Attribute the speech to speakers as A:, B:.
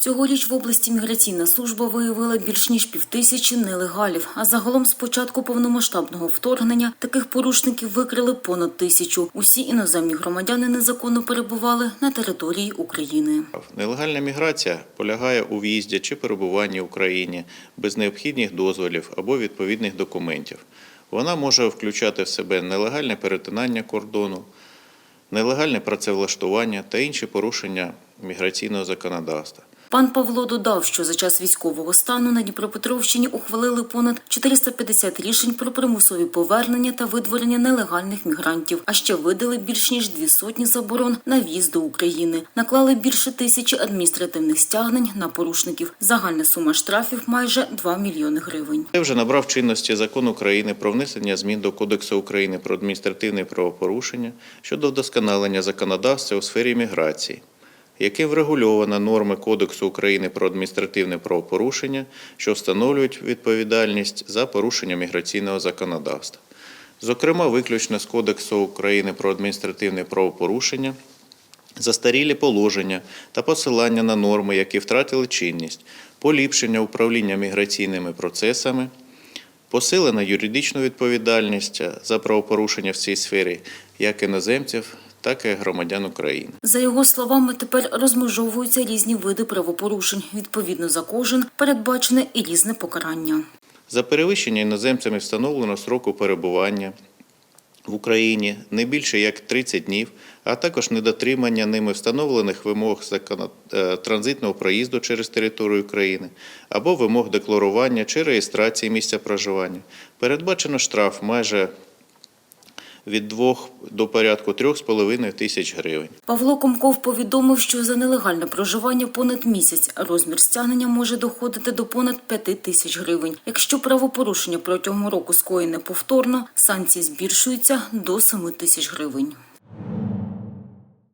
A: Цьогоріч в області міграційна служба виявила більш ніж півтисячі нелегалів. А загалом з початку повномасштабного вторгнення таких порушників викрили понад тисячу. Усі іноземні громадяни незаконно перебували на території України.
B: Нелегальна міграція полягає у в'їзді чи перебуванні в Україні без необхідних дозволів або відповідних документів. Вона може включати в себе нелегальне перетинання кордону, нелегальне працевлаштування та інші порушення міграційного законодавства.
A: Пан Павло додав, що за час військового стану на Дніпропетровщині ухвалили понад 450 рішень про примусові повернення та видворення нелегальних мігрантів, а ще видали більш ніж дві сотні заборон на в'їзд до України. Наклали більше тисячі адміністративних стягнень на порушників. Загальна сума штрафів майже 2 мільйони гривень.
B: Це вже набрав чинності закон України про внесення змін до Кодексу України про адміністративне правопорушення щодо вдосконалення законодавства у сфері міграції, яким врегульовано норми Кодексу України про адміністративне правопорушення, що встановлюють відповідальність за порушення міграційного законодавства. Зокрема, виключно з Кодексу України про адміністративне правопорушення застарілі положення та посилання на норми, які втратили чинність, поліпшення управління міграційними процесами, посилена юридичну відповідальність за правопорушення в цій сфері як іноземців, так і громадян України.
A: За його словами, тепер розмежовуються різні види правопорушень. Відповідно за кожен передбачене і різне покарання.
B: За перевищення іноземцями встановлено сроку перебування в Україні не більше як 30 днів, а також недотримання ними встановлених вимог е, транзитного проїзду через територію України або вимог декларування чи реєстрації місця проживання. Передбачено штраф майже від 2 до порядку 3,5 тисяч гривень.
A: Павло Комков повідомив, що за нелегальне проживання понад місяць розмір стягнення може доходити до понад 5 тисяч гривень. Якщо правопорушення протягом року скоєне повторно, санкції збільшуються до 7 тисяч гривень.